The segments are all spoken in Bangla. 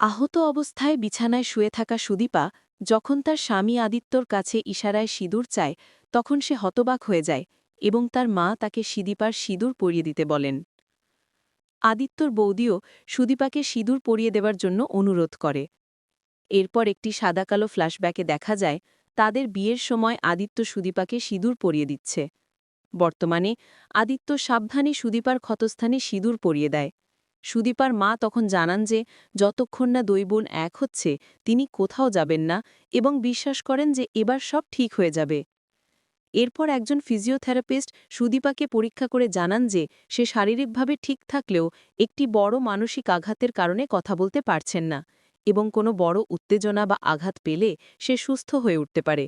আহত অবস্থায় বিছানায় শুয়ে থাকা সুদীপা যখন তার স্বামী আদিত্যর কাছে ইশারায় সিঁদুর চায়, তখন সে হতবাক হয়ে যায় এবং তার মা তাকে সিদীপার সিঁদুর পরিয়ে দিতে বলেন। আদিত্যর বৌদিও সুদীপাকে সিঁদুর পরিয়ে দেওয়ার জন্য অনুরোধ করে। এরপর একটি সাদাকালো ফ্ল্যাশব্যাকে দেখা যায়, তাদের বিয়ের সময় আদিত্য সুদীপাকে সিঁদুর পরিয়ে দিচ্ছে। বর্তমানে আদিত্য সাবধানে সুদীপার ক্ষতস্থানে সিঁদুর পরিয়ে দেয়। সুদীপার মা তখন জানান যে, যতক্ষণ না দুই বোন এক হচ্ছে, তিনি কোথাও যাবেন না এবং বিশ্বাস করেন যে এবার সব ঠিক হয়ে যাবে। এরপর একজন ফিজিওথেরাপিস্ট সুদীপাকে পরীক্ষা করে জানান যে, সে শারীরিকভাবে ঠিক থাকলেও একটি বড় মানসিক আঘাতের কারণে কথা বলতে পারছেন না এবং কোনো বড় উত্তেজনা বা আঘাত পেলে সে সুস্থ হয়ে উঠতে পারে।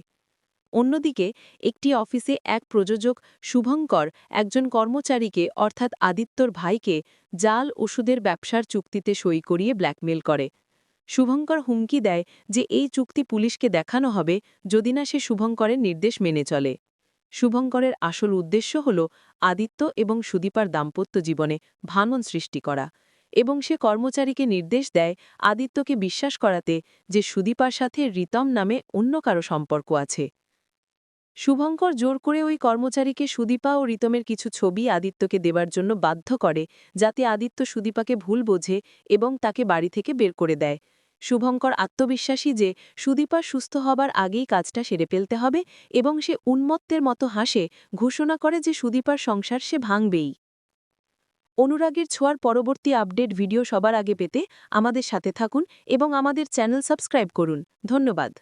অন্যদিকে, একটি অফিসে এক প্রযোজক শুভঙ্কর একজন কর্মচারীকে, অর্থাৎ আদিত্যর ভাইকে, জাল ওষুধের ব্যবসার চুক্তিতে সই করিয়ে ব্ল্যাকমেল করে। শুভঙ্কর হুমকি দেয় যে এই চুক্তি পুলিশকে দেখানো হবে যদি না সে শুভঙ্করের নির্দেশ মেনে চলে। শুভঙ্করের আসল উদ্দেশ্য হল আদিত্য এবং সুদীপার দাম্পত্য জীবনে ভানন সৃষ্টি করা এবং সে কর্মচারীকে নির্দেশ দেয় আদিত্যকে বিশ্বাস করাতে যে সুদীপার সাথে রিতম নামে অন্য কারও সম্পর্ক আছে। শুভঙ্কর জোর করে ওই কর্মচারীকে সুদীপা ও রিতমের কিছু ছবি আদিত্যকে দেবার জন্য বাধ্য করে, যাতে আদিত্য সুদীপাকে ভুল বোঝে এবং তাকে বাড়ি থেকে বের করে দেয়। শুভঙ্কর আত্মবিশ্বাসী যে সুদীপা সুস্থ হবার আগেই কাজটা সেরে ফেলতে হবে এবং সে উন্মত্তের মতো হাসে, ঘোষণা করে যে সুদীপার সংসার সে ভাঙবেই। অনুরাগের ছোঁয়ার পরবর্তী আপডেট ভিডিও সবার আগে পেতে আমাদের সাথে থাকুন এবং আমাদের চ্যানেল সাবস্ক্রাইব করুন। ধন্যবাদ।